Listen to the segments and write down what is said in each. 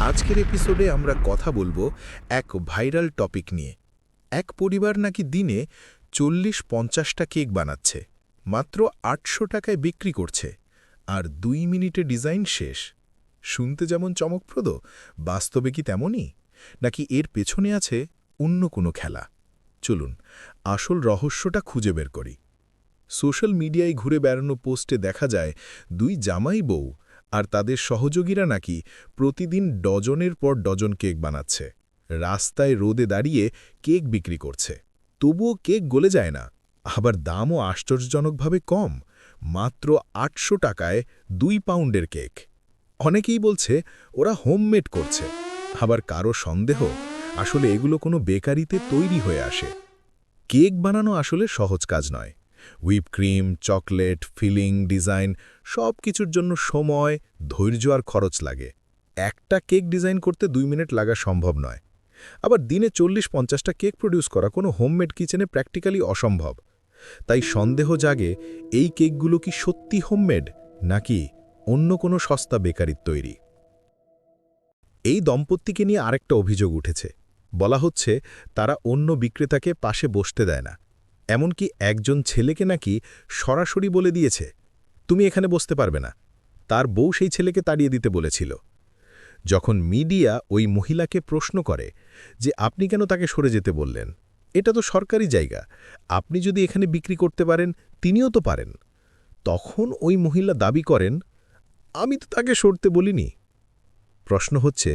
আজকের এপিসোডে আমরা কথা বলব এক ভাইরাল টপিক নিয়ে। এক পরিবার নাকি দিনে চল্লিশ পঞ্চাশটা কেক বানাচ্ছে, মাত্র আটশো টাকায় বিক্রি করছে, আর দুই মিনিটে ডিজাইন শেষ। শুনতে যেমন চমকপ্রদ, বাস্তবে কি তেমনই? নাকি এর পেছনে আছে অন্য কোনো খেলা? চলুন, আসল রহস্যটা খুঁজে বের করি। সোশ্যাল মিডিয়ায় ঘুরে বেড়ানো পোস্টে দেখা যায়, দুই জামাই বউ আর তাদের সহযোগীরা নাকি প্রতিদিন ডজনের পর ডজন কেক বানাচ্ছে। রাস্তায় রোদে দাঁড়িয়ে কেক বিক্রি করছে। তবুও কেক গলে যায় না। আবার দামও আশ্চর্যজনকভাবে কম। মাত্র আটশো টাকায় দুই পাউন্ডের কেক। অনেকেই বলছে, ওরা হোমমেড করছে। আবার কারও সন্দেহ, আসলে এগুলো কোনো বেকারিতে তৈরি হয়ে আসে। কেক বানানো আসলে সহজ কাজ নয়। Whip cream chocolate filling design সব কিছুর জন্য সময়, ধৈর্য আর খরচ লাগে। একটা কেক ডিজাইন করতে দুই মিনিট লাগা সম্ভব নয়। আবার দিনে চল্লিশ পঞ্চাশটা কেক প্রডিউস করা কোনো হোমমেড কিচেনে প্র্যাকটিক্যালি অসম্ভব। তাই সন্দেহ জাগে, এই কেকগুলো কি সত্যি হোমমেড, নাকি অন্য কোনো সস্তা বেকারির তৈরি? এই দম্পতিকে নিয়ে আরেকটা অভিযোগ উঠেছে। বলা হচ্ছে, তারা অন্য বিক্রেতাকে পাশে বসতে দেয় না। এমনকি একজন ছেলেকে নাকি সরাসরি বলে দিয়েছে, তুমি এখানে বসতে পারবে না। তার বউ সেই ছেলেকে তাড়িয়ে দিতে বলেছিল। যখন মিডিয়া ওই মহিলাকে প্রশ্ন করে যে, আপনি কেন তাকে সরে যেতে বললেন? এটা তো সরকারি জায়গা। আপনি যদি এখানে বিক্রি করতে পারেন, তিনিও তো পারেন। তখন ওই মহিলা দাবি করেন, আমি তো তাকে সরতে বলিনি। প্রশ্ন হচ্ছে,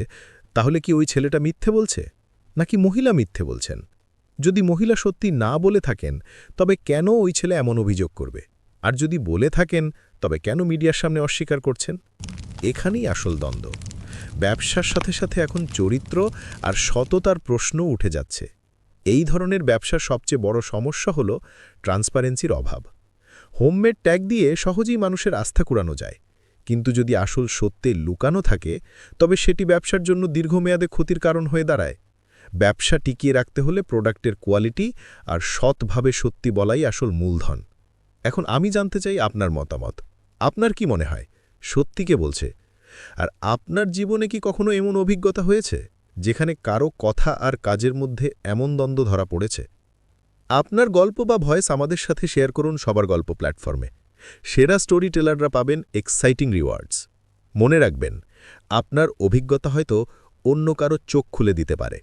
তাহলে কি ওই ছেলেটা মিথ্যে বলছে? নাকি মহিলা মিথ্যে বলছেন? যদি মহিলা সত্যি না বলে থাকেন, তবে কেন ওই ছেলে এমন অভিযোগ করবে? আর যদি বলে থাকেন, তবে কেন মিডিয়ার সামনে অস্বীকার করছেন? এখানেই আসল দ্বন্দ্ব। ব্যবসার সাথে সাথে এখন চরিত্র আর সততার প্রশ্নও উঠে যাচ্ছে। এই ধরনের ব্যবসার সবচেয়ে বড় সমস্যা হল ট্রান্সপারেন্সির অভাব। হোমমেড ট্যাগ দিয়ে সহজেই মানুষের আস্থা কুড়ানো যায়। কিন্তু যদি আসল সত্যে লুকানো থাকে, তবে সেটি ব্যবসার জন্য দীর্ঘমেয়াদে ক্ষতির কারণ হয়ে দাঁড়ায়। ব্যবসা টিকিয়ে রাখতে হলে প্রোডাক্টের কোয়ালিটি আর সৎভাবে সত্যি বলাই আসল মূলধন। এখন আমি জানতে চাই আপনার মতামত। আপনার কি মনে হয়? সত্যিকে বলছে? আর আপনার জীবনে কি কখনো এমন অভিজ্ঞতা হয়েছে, যেখানে কারও কথা আর কাজের মধ্যে এমন দ্বন্দ্ব ধরা পড়েছে? আপনার গল্প বা ভয়েস আমাদের সাথে শেয়ার করুন সবার গল্প প্ল্যাটফর্মে। সেরা স্টোরি টেলাররা পাবেন এক্সাইটিং রিওয়ার্ডস। মনে রাখবেন, আপনার অভিজ্ঞতা হয়তো অন্য কারও চোখ খুলে দিতে পারে।